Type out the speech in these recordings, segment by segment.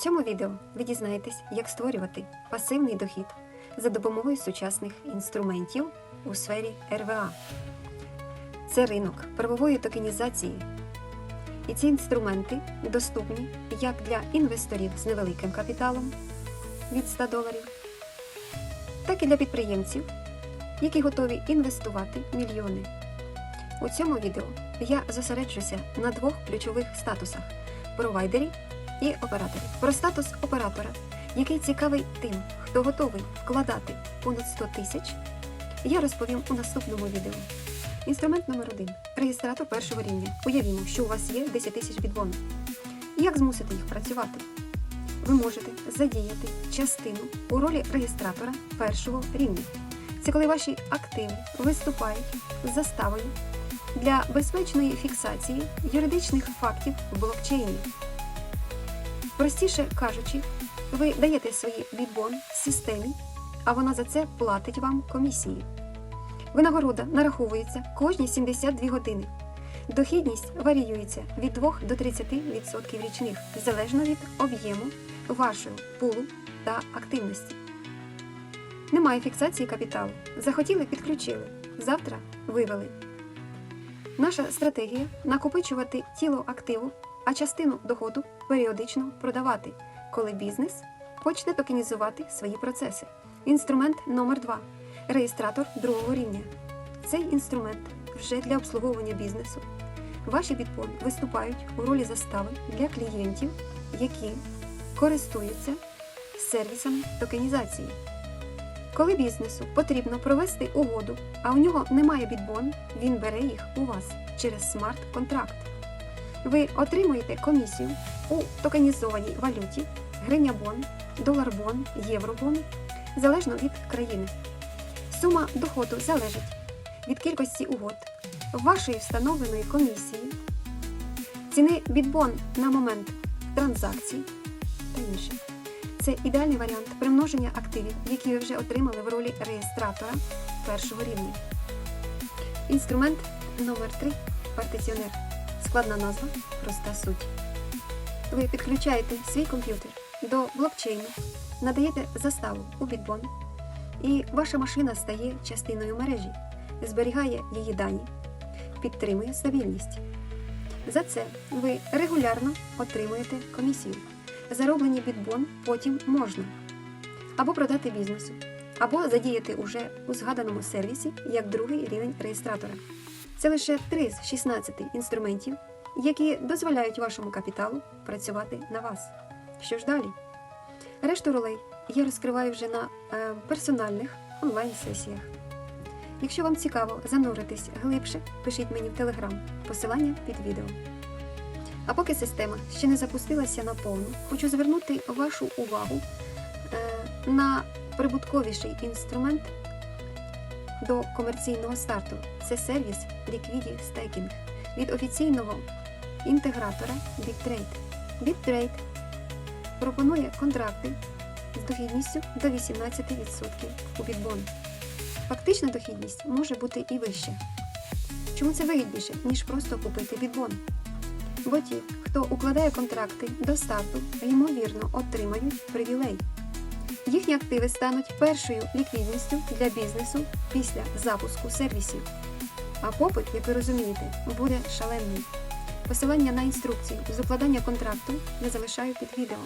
цьому відео ви дізнаєтесь, як створювати пасивний дохід за допомогою сучасних інструментів у сфері РВА. Це ринок правової токенізації. І ці інструменти доступні як для інвесторів з невеликим капіталом від 100 доларів, так і для підприємців, які готові інвестувати мільйони. У цьому відео я зосереджуся на двох ключових статусах провайдері і операторів. Про статус оператора, який цікавий тим, хто готовий вкладати понад 100 тисяч, я розповім у наступному відео. Інструмент номер один реєстратор першого рівня. Уявімо, що у вас є 10 тисяч бідбонів. Як змусити їх працювати? Ви можете задіяти частину у ролі реєстратора першого рівня. Це коли ваші активи виступають з заставою для безпечної фіксації юридичних фактів в блокчейні. Простіше кажучи, ви даєте свої бітбон системі, а вона за це платить вам комісії. Винагорода нараховується кожні 72 години. Дохідність варіюється від 2 до 30% річних, залежно від об'єму вашого пулу та активності. Немає фіксації капіталу. Захотіли підключили. Завтра вивели. Наша стратегія накопичувати тіло активу, а частину доходу періодично продавати, коли бізнес почне токенізувати свої процеси. Інструмент номер 2 реєстратор другого рівня. Цей інструмент вже для обслуговування бізнесу. Ваші бітбони виступають у ролі застави для клієнтів, які користуються сервісами токенізації. Коли бізнесу потрібно провести угоду, а у нього немає бітбон, він бере їх у вас через смарт-контракт. Ви отримуєте комісію у токенізованій валюті, гривня-бон, долар-бон, євро-бон, залежно від країни. Сума доходу залежить від кількості угод, вашої встановленої комісії, ціни бітбон на момент транзакцій та інше. Це ідеальний варіант примноження активів, які ви вже отримали в ролі реєстратора першого рівня. Інструмент номер 3 партиціонер. Складна назва, проста суть. Ви підключаєте свій комп'ютер до блокчейну, надаєте заставу у бітбон, і ваша машина стає частиною мережі, зберігає її дані, підтримує стабільність. За це ви регулярно отримуєте комісію. Зароблені бітбон потім можна або продати бізнесу, або задіяти уже у згаданому сервісі як другий рівень реєстратора. Це лише 3 з 16 інструментів, які дозволяють вашому капіталу працювати на вас. Що ж далі? Решту ролей я розкриваю вже на е, персональних онлайн-сесіях. Якщо вам цікаво зануритись глибше, пишіть мені в телеграм, посилання під відео. А поки система ще не запустилася наповну, хочу звернути вашу увагу е, на прибутковіший інструмент до комерційного старту. Це сервіс Liquidity Staking від офіційного інтегратора BitTrade. BitTrade пропонує контракти з дохідністю до 18% у бітбон. Фактична дохідність може бути і вища. Чому це вигідніше, ніж просто купити бітбон? Бо ті, хто укладає контракти до старту, ймовірно отримають привілей. Їхні активи стануть першою ліквідністю для бізнесу після запуску сервісів. А попит, як ви розумієте, буде шалений. Посилання на інструкції з укладання контракту я залишаю під відео.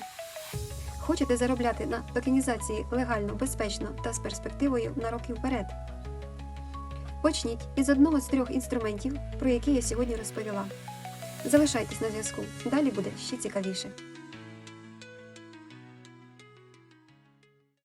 Хочете заробляти на токенізації легально, безпечно та з перспективою на роки вперед? Почніть із одного з трьох інструментів, про які я сьогодні розповіла. Залишайтесь на зв'язку, далі буде ще цікавіше.